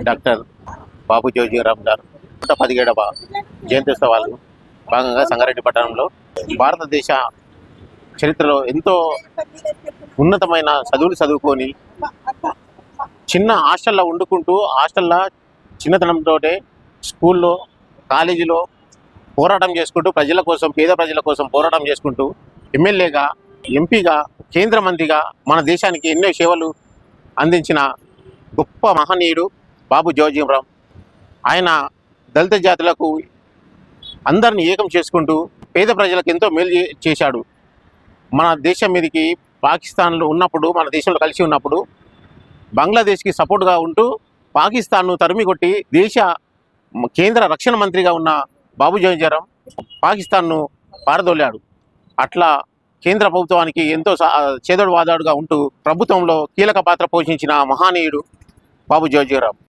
Doctor బాబు జోజీరామ్ గారు నూట పదిహేడవ జయంత్యోత్సవాలు భాగంగా సంగారెడ్డి పట్టణంలో భారతదేశ చరిత్రలో ఎంతో ఉన్నతమైన చదువులు చదువుకొని చిన్న హాస్టల్లో వండుకుంటూ హాస్టల్లో చిన్నతనంతో స్కూల్లో కాలేజీలో పోరాటం చేసుకుంటూ ప్రజల కోసం పేద ప్రజల కోసం పోరాటం చేసుకుంటూ ఎమ్మెల్యేగా ఎంపీగా కేంద్ర మంత్రిగా మన దేశానికి ఎన్నో సేవలు అందించిన గొప్ప మహనీయుడు బాబు జోజీరామ్ ఆయన దళిత జాతులకు అందరిని ఏకం చేసుకుంటూ పేద ప్రజలకు ఎంతో మేలు చేశాడు. మన దేశం మీదకి పాకిస్తాన్లో ఉన్నప్పుడు మన దేశంలో కలిసి ఉన్నప్పుడు బంగ్లాదేశ్కి సపోర్ట్గా ఉంటూ పాకిస్తాన్ను తరిమి కొట్టి దేశ కేంద్ర రక్షణ మంత్రిగా ఉన్న బాబు జోజీరామ్ పాకిస్తాన్ను పారదోలాడు. అట్లా కేంద్ర ప్రభుత్వానికి ఎంతో సా- చేదోడు వాదాడుగా ఉంటూ ప్రభుత్వంలో కీలక పాత్ర పోషించిన మహానీయుడు బాబు జోజీరామ్